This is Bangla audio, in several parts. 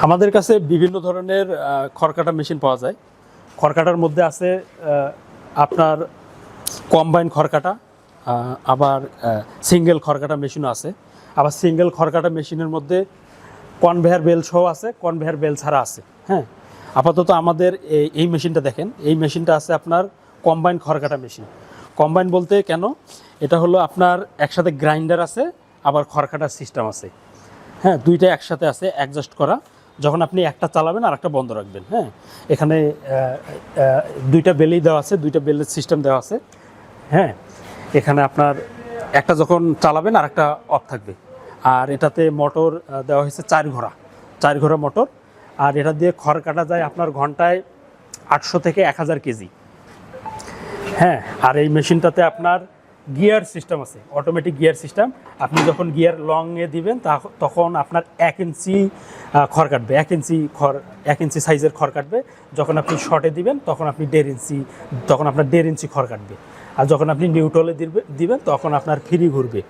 আমাদের কাছে বিভিন্ন ধরনের খড়কাটা মেশিন পাওয়া যায়। খড়কাটার মধ্যে আছে আপনার কম্বাইন খড়কাটা আবার সিঙ্গেল খড়কাটা মেশিনও আছে। আবার সিঙ্গেল খড়কাটা মেশিনের মধ্যে কনভেয়ার বেল সহ আছে কনভেয়ার বেল ছাড়া আছে হ্যাঁ? আপাতত আমাদের এই- এই মেশিনটা দেখেন, এই মেশিনটা আছে আপনার কম্বাইন খড়কাটা মেশিন। কম্বাইন বলতে কেন? এটা হলো আপনার একসাথে গ্রাইন্ডার আছে, আবার খড়কাটার সিস্টেম আছে। হ্যাঁ দুইটা একসাথে আছে অ্যাডজাস্ট করা। যখন আপনি একটা চালাবেন আর একটা বন্ধ রাখবেন হ্যাঁ? এখানে দুইটা বেলেই দেওয়া আছে, দুইটা বেলের সিস্টেম দেওয়া আছে হ্যাঁ? এখানে আপনার একটা যখন চালাবেন আর একটা অফ থাকবে। আর এটাতে মোটর দেওয়া হয়েছে চার ঘোড়া চার ঘোড়া মোটর আর এটা দিয়ে খড় কাটা যায় আপনার ঘন্টায় আটশো থেকে এক হাজার কেজি হ্যাঁ? আর এই মেশিনটাতে আপনার গিয়ার সিস্টেম আছে অটোমেটিক গিয়ার সিস্টেম। আপনি যখন গিয়ার লংয়ে দিবেন তখন আপনার এক ইঞ্চি খড় কাটবে। এক ইঞ্চি খড়, এক ইঞ্চি সাইজের খড় কাটবে। যখন আপনি শর্টে দিবেন, তখন আপনি দেড় ইঞ্চি, তখন আপনার দেড় ইঞ্চি খড় কাটবে। আর যখন আপনি নিউট্রলে দিবে দিবেন, তখন আপনার ফ্রি ঘুরবে।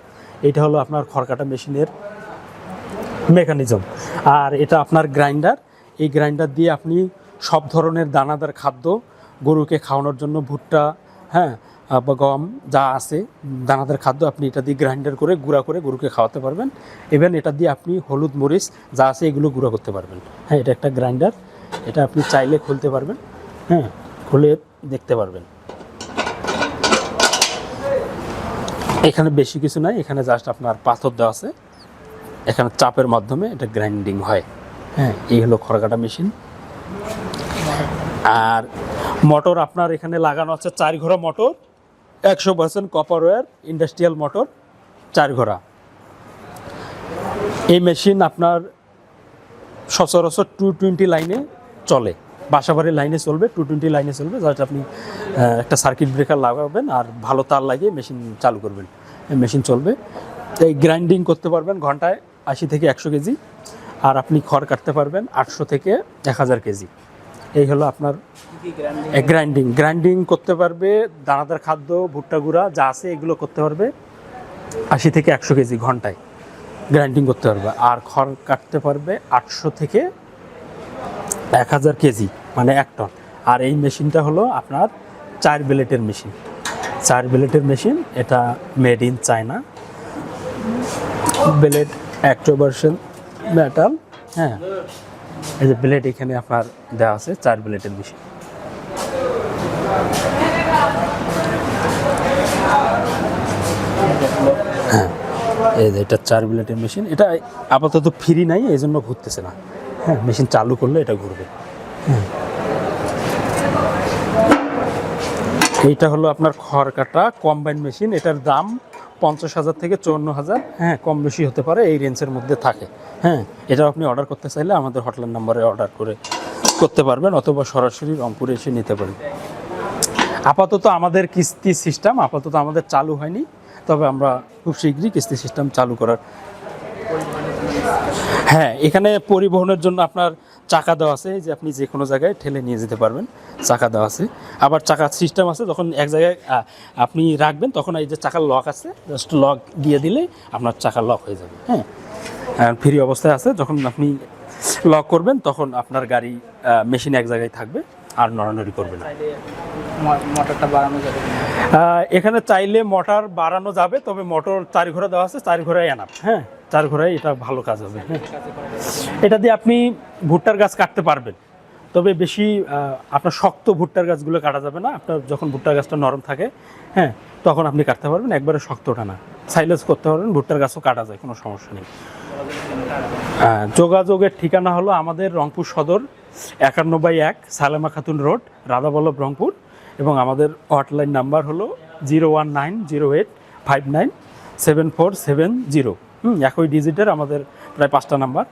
এটা হলো আপনার খড় কাটা মেশিনের মেকানিজম আর এটা আপনার গ্রাইন্ডার এই গ্রাইন্ডার দিয়ে আপনি সব ধরনের দানাদার খাদ্য গরুকে খাওয়ানোর জন্য ভুট্টা হ্যাঁ বা গম যা আছে, দানাদার খাদ্য আপনি এটা দিয়ে গ্রাইন্ডার করে, গুঁড়া করে গরুকে খাওয়াতে পারবেন। ইভেন এটা দিয়ে আপনি হলুদ মরিচ যা আছে এগুলো গুঁড়া করতে পারবেন। হ্যাঁ এটা একটা গ্রাইন্ডার এটা আপনি চাইলে খুলতে পারবেন। হ্যাঁ খুলে দেখতে পারবেন। এখানে বেশি কিছু নাই, এখানে জাস্ট আপনার পাথর দেওয়া আছে। এখানে চাপের মাধ্যমে এটা গ্রাইন্ডিং হয়। হ্যাঁ এই হলো খড়কাটা মেশিন আর মোটর আপনার এখানে লাগানো আছে, চার ঘোড়া মোটর একশো percent copper wire industrial motor চার ঘোড়া। এই মেশিন আপনার সচরাচর টু টোয়েন্টি লাইনে চলে। বাসাবাড়ির লাইনে চলবে টু টোয়েন্টি লাইনে চলবে যাতে আপনি একটা সার্কিট ব্রেকার লাগাবেন আর ভালো তার লাগিয়ে মেশিন চালু করবেন। এই মেশিন চলবে। এই গ্রাইন্ডিং করতে পারবেন ঘন্টায় আশি থেকে একশো কেজি, আর আপনি খড় কাটতে পারবেন আটশো থেকে এক হাজার কেজি। এই হলো আপনার গ্রাইন্ডিং। গ্রাইন্ডিং করতে পারবে, দানাদার খাদ্য, ভুট্টা গুঁড়া, যা আছে এগুলো করতে পারবে। আশি থেকে একশো কেজি ঘন্টায় গ্রাইন্ডিং করতে পারবে। আর খড় কাটতে পারবে আটশো থেকে এক হাজার কেজি মানে এক টন। আর এই মেশিনটা হলো আপনার চার ব্লেটের মেশিন। চার ব্লেটের মেশিন, এটা মেড ইন চায়না। ব্লেড অ্যাক্টোভার্সন মেটাল হ্যাঁ। এই যে ব্লেড এখানে আপনার দেওয়া আছে, চার ব্লেটের মেশিন হ্যাঁ এই যে এটা চার ব্লেটের মেশিন এটা আপাতত ফ্রি নাই, এই জন্য ঘুরতেছে না। হ্যাঁ মেশিন চালু করলে এটা ঘুরবে। হ্যাঁ। এইটা হলো আপনার খড় কাটা কম্বাইন মেশিন এটার দাম পঞ্চাশ হাজার থেকে চুয়ান্ন হাজার হ্যাঁ কম বেশি হতে পারে এই রেঞ্জের মধ্যে থাকে। হ্যাঁ এটা আপনি অর্ডার করতে চাইলে আমাদের হটলাইন নাম্বারে অর্ডার করে করতে পারবেন অথবা সরাসরি রংপুরে এসে নিতে পারেন। আপাতত আমাদের কিস্তি সিস্টেম আপাতত আমাদের চালু হয়নি, তবে আমরা খুব শীঘ্রই কিস্তি সিস্টেম চালু করার হ্যাঁ এখানে পরিবহনের জন্য আপনার চাকা দেওয়া আছে যে আপনি যে কোনো জায়গায় ঠেলে নিয়ে যেতে পারবেন, চাকা দেওয়া আছে। আবার চাকার সিস্টেম আছে, যখন এক জায়গায় আপনি রাখবেন, তখন এই যে চাকার লক আছে জাস্ট লক দিয়ে দিলে আপনার চাকা লক হয়ে যাবে হ্যাঁ। ফ্রি অবস্থায় আছে, যখন আপনি লক করবেন তখন আপনার গাড়ি মেশিন এক জায়গায় থাকবে আর নড়ানড়ি করবে না। মোটরটা বাড়ানো যাবে এখানে চাইলে মোটর বাড়ানো যাবে তবে মোটর চার ঘোড়া দেওয়া আছে চার ঘোড়ায় এনাপ হ্যাঁ? চার ঘোড়ায় এটা ভালো কাজ হবে হ্যাঁ। এটা দিয়ে আপনি ভুট্টার গাছ কাটতে পারবেন তবে বেশি আপনার শক্ত ভুট্টার গাছগুলো কাটা যাবে না আপনার যখন ভুট্টার গাছটা নরম থাকে হ্যাঁ তখন আপনি কাটতে পারবেন একবারে শক্তটা না সাইলেজ করতে পারবেন ভুট্টার গাছও কাটা যায় কোনো সমস্যা নেই। যোগাযোগের ঠিকানা হলো আমাদের রংপুর সদর একান্ন বাই এক সালেমা খাতুন রোড, রাধাবল্লভ রংপুর, এবং আমাদের হটলাইন নাম্বার হলো zero one nine zero eight five nine seven four seven zero. একই ডিজিটের আমাদের প্রায় পাঁচটা নাম্বার।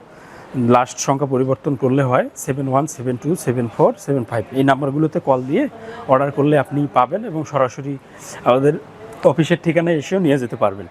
লাস্ট সংখ্যা পরিবর্তন করলে হয় seven one seven two seven four seven five. এই নাম্বারগুলোতে কল দিয়ে অর্ডার করলে আপনি পাবেন এবং সরাসরি আমাদের অফিসের ঠিকানায় এসেও নিয়ে যেতে পারবেন।